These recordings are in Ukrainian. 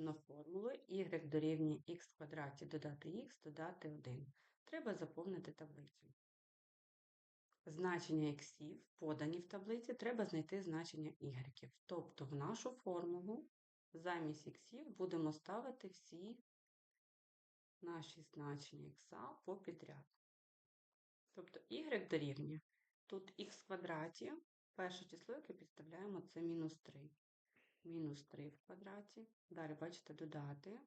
записано формулу y дорівнює х квадраті додати х додати 1. Треба заповнити таблицю. Значення іксів подані в таблиці, треба знайти значення y. Тобто в нашу формулу замість іксів будемо ставити всі наші значення ікса по підряд. Тобто y дорівнює. Тут х квадраті, перше число, яке підставляємо, це мінус 3. Мінус 3 в квадраті. Далі, бачите, додати.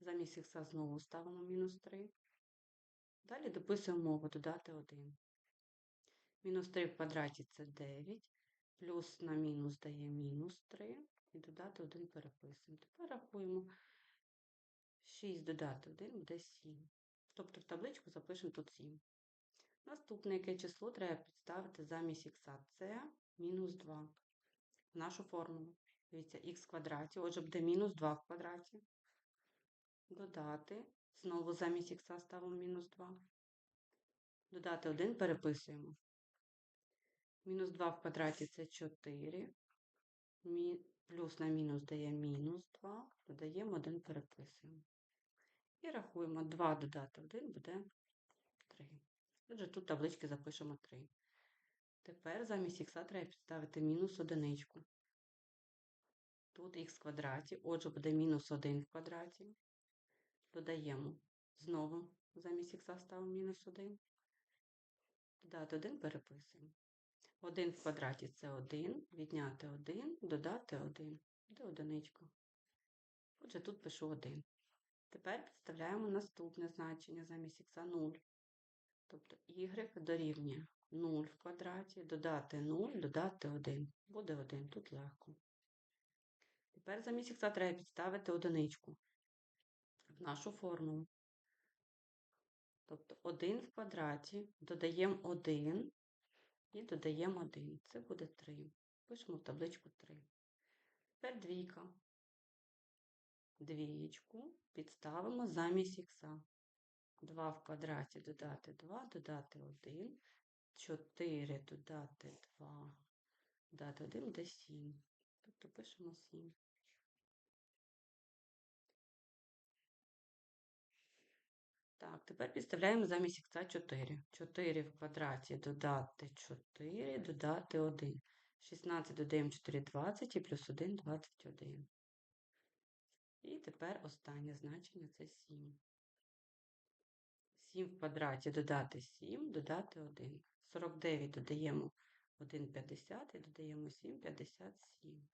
Замість х знову ставимо мінус 3. Далі дописуємо мову додати 1. Мінус 3 в квадраті це 9. Плюс на мінус дає мінус 3. І додати 1 переписуємо. Тепер рахуємо. 6 додати 1 буде 7. Тобто в табличку запишемо тут 7. Наступне яке число треба підставити замість х. Це мінус 2. В нашу формулу. Дивіться, х квадраті. Отже, буде мінус 2 в квадраті. Додати. Знову замість х ставимо мінус 2. Додати 1 переписуємо. Мінус 2 в квадраті це 4. Мі... Плюс на мінус дає мінус 2. Додаємо 1 переписуємо. І рахуємо 2 додати 1 буде 3. Отже, тут таблички запишемо 3. Тепер замість х треба підставити мінус одиничку. Тут х в квадраті, отже, буде мінус 1 в квадраті. Додаємо знову замість х ставимо мінус 1. Додати 1 переписуємо. 1 в квадраті це 1, відняти 1, додати 1. Буде одиничка. Отже, тут пишу 1. Тепер підставляємо наступне значення замість х 0. Тобто y дорівнює 0 в квадраті, додати 0, додати 1. Буде 1, тут легко. Тепер замість х треба підставити одиничку в нашу формулу. Тобто 1 в квадраті, додаємо 1 і додаємо 1. Це буде 3. Пишемо в табличку 3. Тепер двійка. Двієчку підставимо замість х. 2 в квадраті додати 2, додати 1, 4 додати 2, додати 1 буде 7. Тобто пишемо 7. Так, тепер підставляємо замість х 4. 4 в квадраті додати 4, додати 1. 16 додаємо 4, 20 і плюс 1 21. І тепер останнє значення це 7. 7 в квадраті додати 7, додати 1. 49 додаємо 1,50 і додаємо 7, 57.